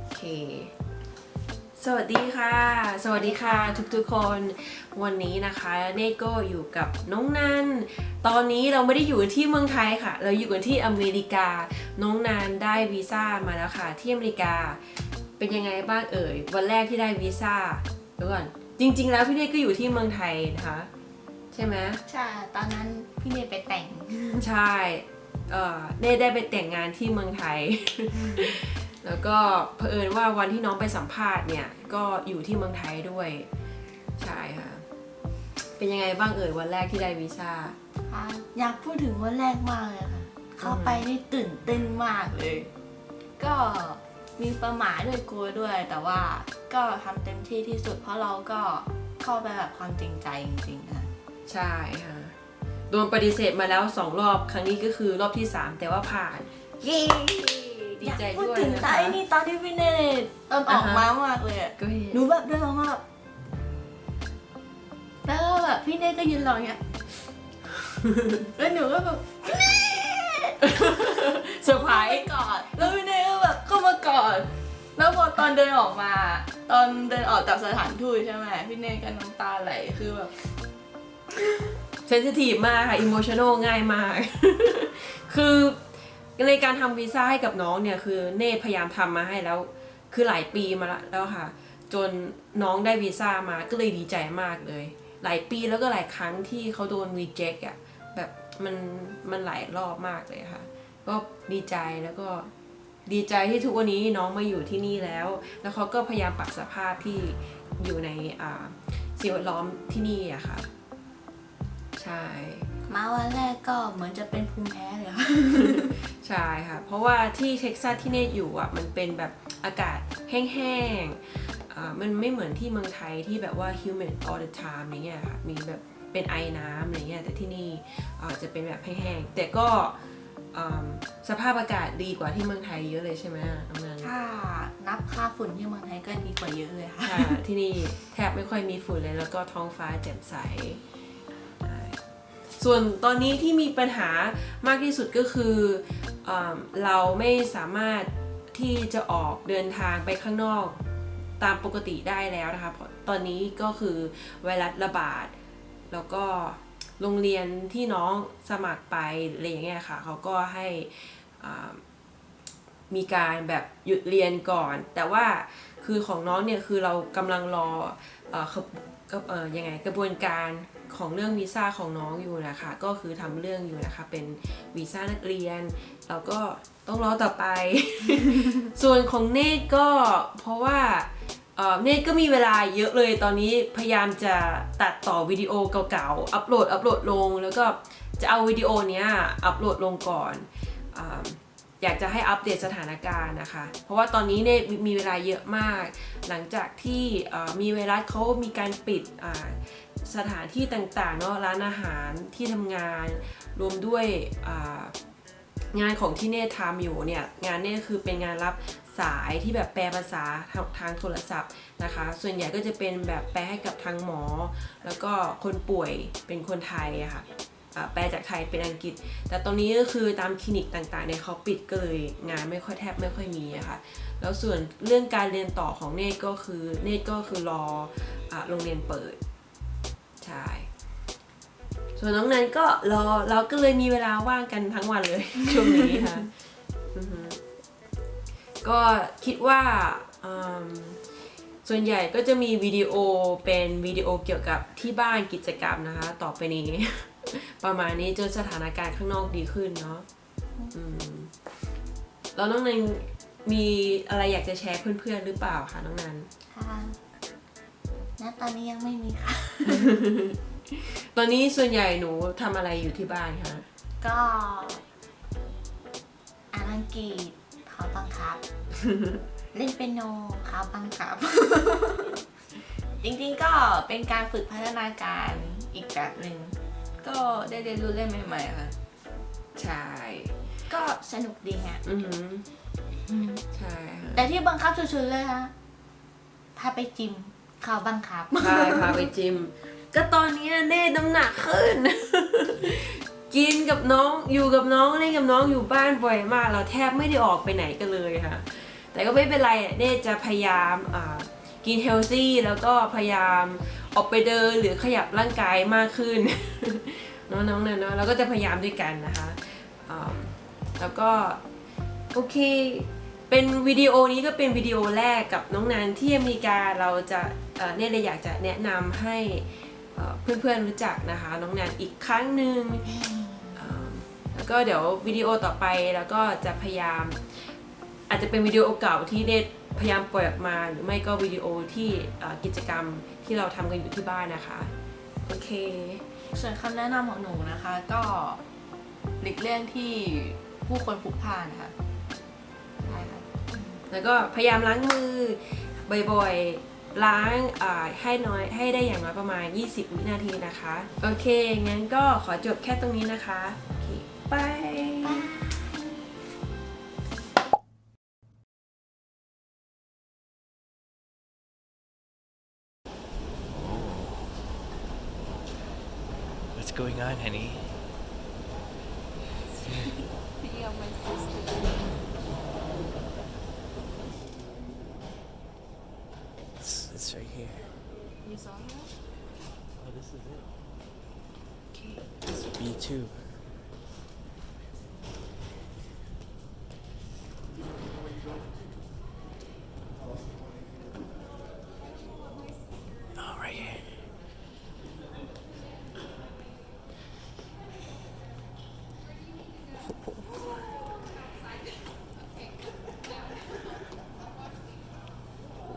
โอเค สวัสดีค่ะ สวัสดีค่ะทุกๆคนวันนี้นะคะเนโก็อยู่กับน้องนันตอนนี้เราไม่ได้อยู่ที่เมืองไทยค่ะ เราอยู่กันที่อเมริกา น้องนันได้วีซ่ามาแล้วค่ะ ที่อเมริกาเป็นยังไงบ้างเอ่ยวันแรกที่ได้วีซ่าเดี๋ยวก่อนจริง ๆ แล้วพี่เนก็อยู่ที่เมืองไทยนะคะ ใช่ไหมใช่ ตอนนั้นพี่เนยไปแต่ง ใช่ เอ่อเน่ได้ไปแต่งงานที่เมืองไทย แล้วก็เผอิญว่าวันที่น้องไปสัมภาษณ์เนี่ย ก็อยู่ที่เมืองไทยด้วย ใช่ค่ะ เป็นยังไงบ้างเอ่ยวันแรกที่ได้วีซ่าค่ะอยากพูดถึงวันแรกมากเลยค่ะ เข้าไปนี่ตื่นเต้นมากเลย ก็มีประหม่าด้วยกลัวด้วย แต่ว่าก็ทำเต็มที่ที่สุดเพราะเราก็เข้าไปแบบความจริงใจจริงๆค่ะ ใช่ค่ะ โดนปฏิเสธมาแล้วสองรอบ ครั้งนี้ก็คือรอบที่สามแต่ว่าผ่าน เย้ดีอยากใจพูดด้วยถึงนะไตคะนี่ตอนที่พี่เนยตอนออกอ่าฮะ มามากเลยอะก็เห็นหนูแบบเดินออกมาแบบแล้วก็แบบพี่เนยก็ยืนรออย่างเงี้ย แล้วหนูก็แบบเซอร์ไพรไปส์ก่อนแล้วพี่เนยก็แบบเข้ามากอดแล้วพอตอนเดินออกมา ตอนเดินออกจากสถานทูตใช่ไหมพี่เนยก็น้ำตาไหลคือแบบ เซนซิทีฟมากค่ะอิโมชัน a ลง่ายมาก คือในการทำวีซ่าให้กับน้องเนี่ย คือเน่พยายามทำมาให้แล้ว คือหลายปีมาละแล้วค่ะ จนน้องได้วีซ่ามาก็เลยดีใจมากเลย หลายปีแล้วก็หลายครั้งที่เขาโดนรีเจ็คอะแบบมันมันหลายรอบมากเลยค่ะ ก็ดีใจแล้วก็ดีใจที่ทุกวันนี้น้องมาอยู่ที่นี่แล้ว แล้วเขาก็พยายามปรับสภาพที่อยู่ในอ่าสิ่งแวดล้อมที่นี่อะค่ะ ใช่ มาวันแรกก็เหมือนจะเป็นภูมิแพ้เลยค่ะ ใช่ค่ะ เพราะว่าที่เท็กซัสที่เนทอยู่อะมันเป็นแบบอากาศแห้งๆอ่ามันไม่เหมือนที่เมืองไทยที่แบบว่า humid all the time อย่างเงี้ยค่ะ มีแบบเป็นไอน้ำอะไรเงี้ยแต่ที่นี่อ่าจะเป็นแบบแห้งๆแต่ก็อ่าสภาพอากาศดีกว่าที่เมืองไทยเยอะเลยใช่ไหมน้องนันถ้านับค่าฝุ่นที่เมืองไทยก็ดีกว่าเยอะเลยค่ะค่ะที่นี่แทบไม่ค่อยมีฝุ่นเลยแล้วก็ท้องฟ้าแจ่มใสใช่ ส่วนตอนนี้ที่มีปัญหามากที่สุดก็คืออเราไม่สามารถที่จะออกเดินทางไปข้างนอกตามปกติได้แล้วนะคะเพราะตอนนี้ก็คือไวรัสระบาด แล้วก็โรงเรียนที่น้องสมัครไปอะไรอย่างเงี้ยค่ะเขาก็ให้มีการแบบหยุดเรียนก่อน แต่ว่าคือของน้องเนี่ยคือเรากำลังรอออออยังไงกระบวนการ ของเรื่องวีซ่าของน้องอยู่นะคะ ก็คือทำเรื่องอยู่นะคะ เป็นวีซ่านักเรียนเราก็ต้องรอต่อไป ส่วนของเนตก็เพราะว่าเนทก็มีเวลาเยอะเลยตอนนี้พยายามจะตัดต่อวิดีโอเก่าๆ อัปโหลดอัปโหลดลง แล้วก็จะเอาวิดีโอเนี้ยอัปโหลดลงก่อนอ อยากจะให้อัปเดตสถานการณ์นะคะ เพราะว่าตอนนี้เนทมีมีเวลาเยอะมาก หลังจากที่มีไวรัสเขามีการปิดสถานที่ต่างๆเนาะร้านอาหารที่ทำงาน รวมด้วยงานของที่เนททำอยู่เนี่ยงานเนทคือเป็นงานรับสายที่แบบแปลภาษาทางทางโทรศัพท์นะคะ ส่วนใหญ่ก็จะเป็นแบบแปลให้กับทางหมอ แล้วก็คนป่วยเป็นคนไทยอะค่ะอ่า แปลจากไทยเป็นอังกฤษ แต่ตรงนี้ก็คือตามคลินิกต่างๆเนี่ยเขาปิดก็เลยงานไม่ค่อยแทบไม่ค่อยมีอะค่ะแล้วส่วนเรื่องการเรียนต่อของเนทก็คือเนทก็คือรออโรงเรียนเปิดใช่ส่วนน้องนันก็รอเราก็เลยมีเวลาว่างกันทั้งวันเลยช่วงนี้ค่ะก็คิดว่าส่วนใหญ่ก็จะมีวิดีโอเป็นวิดีโอเกี่ยวกับที่บ้านกิจกรรมนะคะ ต่อไปนี้ ประมาณนี้จนสถานการณ์ข้างนอกดีขึ้นเนาะอืมแล้วน้องนันมีอะไรอยากจะแชร์เพื่อนๆหรือเปล่าคะน้องนันค่ะณตอนนี้ยังไม่มีค่ะ ตอนนี้ส่วนใหญ่หนูทำอะไรอยู่ที่บ้านคะก็อ่านอังกฤษเขาบังคับ เล่นเปียโนเขาบังคับ จริงๆก็เป็นการฝึกพัฒนาการอีกแบบหนึ่ง ก็ได้เรียนรู้เล่นใหม่ๆค่ะ ใช่ ก็สนุกดีอะอือหืออืมใช่ค่ะแต่ที่บังคับสุดๆเลยฮะพาไปจิมเขาบังคับ ใช่พาไปจิม ก็ตอนนี้เน่น้ำหนักขึ้น กินกับน้องอยู่กับน้องเล่นกับน้องอยู่บ้านบ่อยมาก เราแทบไม่ได้ออกไปไหนกันเลยค่ะ แต่ก็ไม่เป็นไรเน่จะพยายามอ่ากินเฮลซี่แล้วก็พยายามออกไปเดินหรือขยับร่างกายมากขึ้น น้องๆเนี่ยเนาะเราก็จะพยายามด้วยกันนะคะแล้วก็โอเค เป็นวิดีโอนี้ก็เป็นวิดีโอแรกกับน้องนันที่อเมริกาเราจะเนี่ยเลยอยากจะแนะนำให้เพื่อนๆรู้จักนะคะน้องนันอีกครั้งหนึ่งแล้วก็เดี๋ยววิดีโอต่อไปแล้วก็จะพยายาม อาจจะเป็นวิดีโอเก่าที่เนตพยายามปล่อยออกมาหรือไม่ก็วิดีโอที่กิจกรรมที่เราทำกันอยู่ที่บ้านนะคะ โอเค ส่วนคำแนะนำของหนูนะคะ ก็หลีกเลี่ยงที่ผู้คนพลุกพล่านค่ะใช่ค่ะแล้วก็พยายามล้างมือบ่อยๆ ล้างให้น้อยให้ได้อย่างน้อยประมาณ 20 วินาทีนะคะ โอเค งั้นก็ขอจบแค่ตรงนี้นะคะ โอเคบา going on, honey? It's, it's right here. You saw her? Oh, this is it. Okay. It's B2. Oh, right here.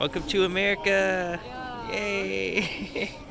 Welcome to America! Yay!